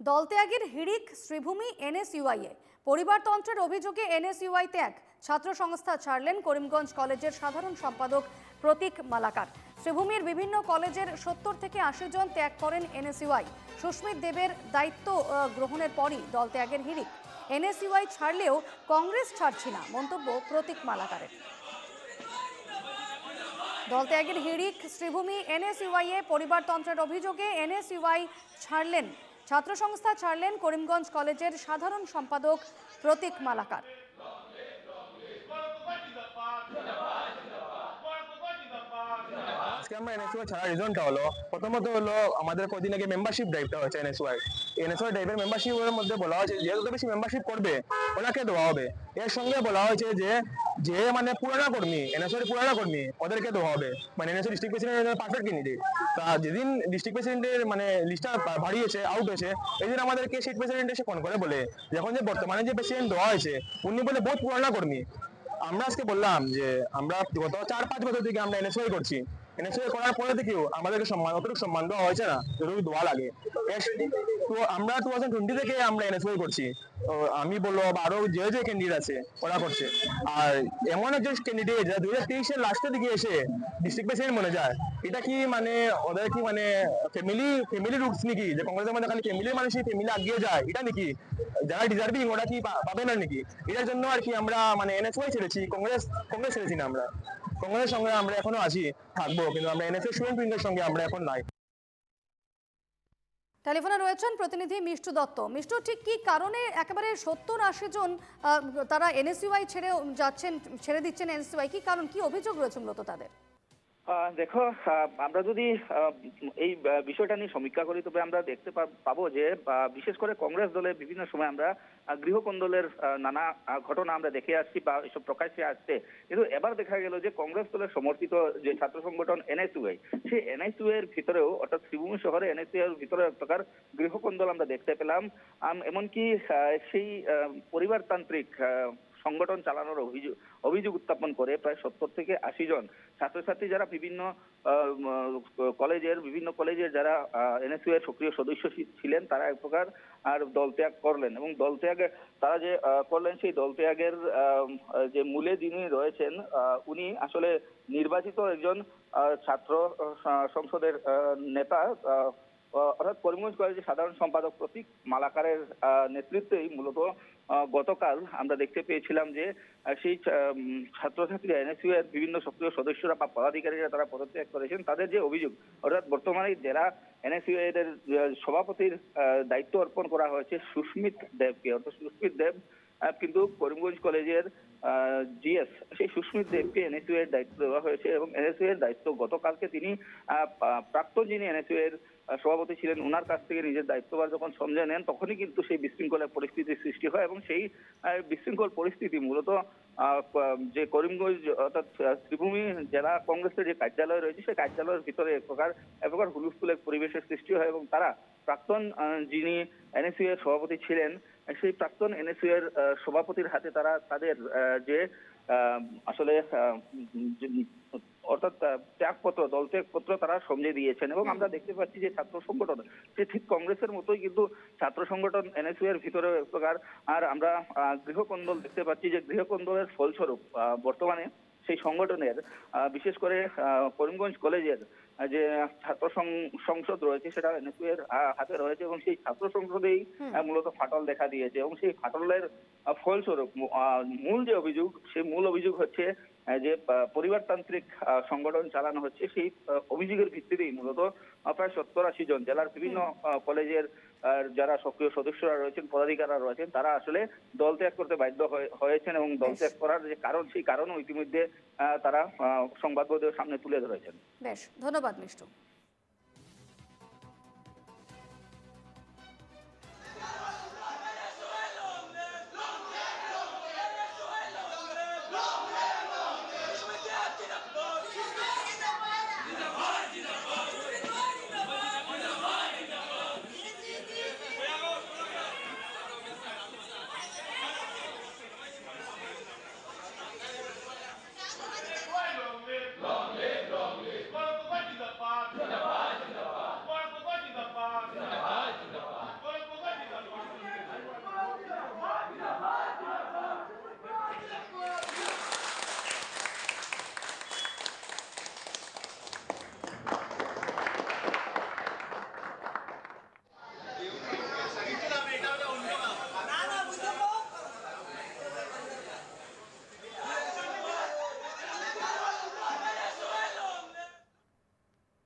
দলত্যাগের হিড়িক শ্রীভূমি এনএসইউআইয়ে পরিবারতন্ত্রের অভিযোগে এনএসইউআই ত্যাগ ছাত্র সংস্থা ছাড়লেন করিমগঞ্জ কলেজের সাধারণ সম্পাদক প্রতীক মালাকার। শ্রীভূমির বিভিন্ন কলেজের সত্তর থেকে আশি জন ত্যাগ করেন এনএসইউআই। সুস্মিত দেবের দায়িত্ব গ্রহণের পরই দল ত্যাগের হিড়িক। এনএসইউআই ছাড়লেও কংগ্রেস ছাড়ছি না, মন্তব্য প্রতীক মালাকারের। দল ত্যাগের হিড়িক শ্রীভূমি এনএসইউআইয়ে পরিবারতন্ত্রের অভিযোগে এনএসইউআই ছাড়লেন ছাত্র সংস্থা ছাড়লেন করিমগঞ্জ কলেজের সাধারণ সম্পাদক প্রতীক মালাকার। আমরা এনএসওয়াই ছাড়া রিজনটা হলো। প্রথমত হলো আমাদের কদিন আগে মেম্বারশিপ ড্রাইভটা হয়েছে এনএসওয়াই এনএসওয়াই ড্রাইভের মেম্বারশিপের মধ্যে বলা হয়েছে যে, যত বেশি মেম্বারশিপ করবে, ওনাকে দেওয়া হবে। এর সঙ্গে বলা হয়েছে যে যে মানে পুরানা কর্মী পুরানা কর্মী, ওদেরকে দেওয়া হবে। মানে ডিস্ট্রিক্ট তা যেদিন ডিস্ট্রিক্ট প্রেসিডেন্টের মানে লিস্টটা বাড়িয়েছে আউট হয়েছে এই দিন আমাদেরকে প্রেসিডেন্ট এসে ফোন করে বলে যখন যে, বর্তমানে যে প্রেসিডেন্ট দেওয়া হয়েছে, উনি বলে বহুত পুরানা কর্মী। আমরা আজকে বললাম যে, আমরা গত চার পাঁচ বছর থেকে আমরা এনএসওয়াই করছি। এনএসওয়াই করার পরে আমাদেরকে সম্মান, অতটুকু সম্মান দেওয়া হয়েছে না যতটুকু লাগে। তো আমরা টু থাউজেন্ড টোয়েন্টি থেকে আমরা এনএসওয়াই করছি। আমি বলব, বা আরও যে যে ক্যান্ডিডেট আছে, ওরা করছে। আর এমন একজন ক্যান্ডিডেট যারা দুই হাজার তেইশের লাস্টের দিকে এসে ডিস্ট্রিক্ট প্রেসিডেন্ট মনে যায়, এটা কি মানে ওদের কি মানে ফ্যামিলি ফ্যামিলি রুটস নাকি? যে কংগ্রেসের মধ্যে খালি ফ্যামিলির মানুষই ফ্যামিলি আগিয়ে যায়, এটা নাকি? যারা ডিজার্ভিং ওরা কি পাবে না নাকি? এটার জন্য আর কি আমরা মানে এনএসওয়াই ছেড়েছি, কংগ্রেস কংগ্রেস ছেড়েছি না আমরা। কংগ্রেসের সঙ্গে আমরা এখনও আছি, থাকব, কিন্তু আমরা এনএসএ স্টুডেন্ট সঙ্গে আমরা এখন নাই। টেলিফোনে রয়েছেন প্রতিনিধি মিষ্টু দত্ত। মিষ্টু, ঠিক কি কারণে একেবারে সত্তর আশি জন তারা এনএসইউআই ছেড়ে যাচ্ছেন, ছেড়ে দিচ্ছেন এনএসইউআই? কি কারণ, কি অভিযোগ রয়েছে মূলত তাদের? দেখো আমরা যদি এই বিষয়টা নিয়ে সমীক্ষা করি, তবে আমরা দেখতে পাবো যে বিশেষ করে কংগ্রেস দলে বিভিন্ন সময় আমরা গৃহকন্দলের নানা ঘটনা আমরা দেখে আসছি বা এসব প্রকাশ্যে আসছে। কিন্তু এবার দেখা গেল যে, কংগ্রেস দলের সমর্থিত যে ছাত্র সংগঠন এনএসইউআই সেই এনএসইউ এর ভিতরেও, অর্থাৎ শ্রীভূমি শহরে এনএসইউ এর ভিতরে এক প্রকার গৃহকন্দল আমরা দেখতে পেলাম। এমনকি সেই পরিবারতান্ত্রিক সংগঠন চালানোর অভিযোগ অভিযোগ উত্থাপন করে প্রায় সত্তর থেকে আশি জন ছাত্রছাত্রী যারা বিভিন্ন কলেজের বিভিন্ন কলেজের যারা এনএসইউ এর সক্রিয় সদস্য ছিলেন, তারা এক প্রকার আর দল ত্যাগ করলেন এবং দল ত্যাগ, তারা যে করলেন সেই দল ত্যাগের যে মূলে যিনি রয়েছেন উনি আসলে নির্বাচিত একজন ছাত্র সংসদের নেতা অর্থাৎ করিমগঞ্জ কলেজের সাধারণ সম্পাদক প্রতীক মালাকারের নেতৃত্বেই মূলত গতকাল আমরা দেখতে পেয়েছিলাম যে সেই ছাত্রছাত্রীরা এনএসইউ এর বিভিন্ন সক্রিয় সদস্যরা বা পদাধিকারীরা তারা পদত্যাগ করেছেন, তাদের যে অভিযোগ, অর্থাৎ বর্তমানে জেলা এনএসইউ এর সভাপতির দায়িত্ব অর্পণ করা হয়েছে সুস্মিত দেবকে, অর্থাৎ সুস্মিত দেব কিন্তু করিমগঞ্জ কলেজের জিএস সেই সুস্মিত দেবকে এনএসইউ এর দায়িত্ব দেওয়া হয়েছে এবং এনএসইউ এর দায়িত্ব গতকালকে তিনি প্রাক্তন যিনি এনএসইউ এর সভাপতি ছিলেন ওনার কাছ থেকে নিজের দায়িত্বভার যখন সমঝে নেন, তখনই কিন্তু সেই বিশৃঙ্খলার পরিস্থিতির সৃষ্টি হয় এবং সেই বিশৃঙ্খল পরিস্থিতি মূলত যে করিমগঞ্জ অর্থাৎ ত্রিভূমি জেলা কংগ্রেসের যে কার্যালয় রয়েছে, সেই কার্যালয়ের ভিতরে এক প্রকার এক প্রকার হুলুস্থুলের পরিবেশের সৃষ্টি হয় এবং তারা প্রাক্তন যিনি এনএসইউ এর সভাপতি ছিলেন সেই প্রাক্তন এনএসইউ এর সভাপতির হাতে তারা তাদের যে আসলে অর্থাৎ ত্যাগপত্র দল ত্যাগপত্র তারা সমঝে দিয়েছেন এবং আমরা দেখতে পাচ্ছি যে ছাত্র সংগঠন সে ঠিক কংগ্রেসের মতোই কিন্তু ছাত্র সংগঠন এনএসইউ এর ভিতরে এক প্রকার আর আমরা আহ, গৃহকন্দল দেখতে পাচ্ছি যে গৃহকন্দলের ফলস্বরূপ আহ, বর্তমানে সেই সংগঠনের বিশেষ করে করিমগঞ্জ কলেজের যে ছাত্র সংসদ রয়েছে সেটা এনএসইউ এর হাতে রয়েছে এবং সেই ছাত্র সংসদেই মূলত ফাটল দেখা দিয়েছে এবং সেই ফাটলের ফলস্বরূপ মূল যে অভিযোগ সেই মূল অভিযোগ হচ্ছে যে পরিবারতান্ত্রিক সংগঠন চালানো হচ্ছে সেই অভিযোগের ভিত্তিতেই মূলত প্রায় সত্তর আশি জন জেলার বিভিন্ন কলেজের আহ, যারা সক্রিয় সদস্যরা রয়েছেন পদাধিকাররা রয়েছেন তারা আসলে দল ত্যাগ করতে বাধ্য হয়ে- হয়েছেন এবং দল ত্যাগ করার যে কারণ সেই কারণও ইতিমধ্যে আহ, তারা আহ, সংবাদ মাধ্যমের সামনে তুলে ধরেছেন। বেশ ধন্যবাদ মিষ্টু।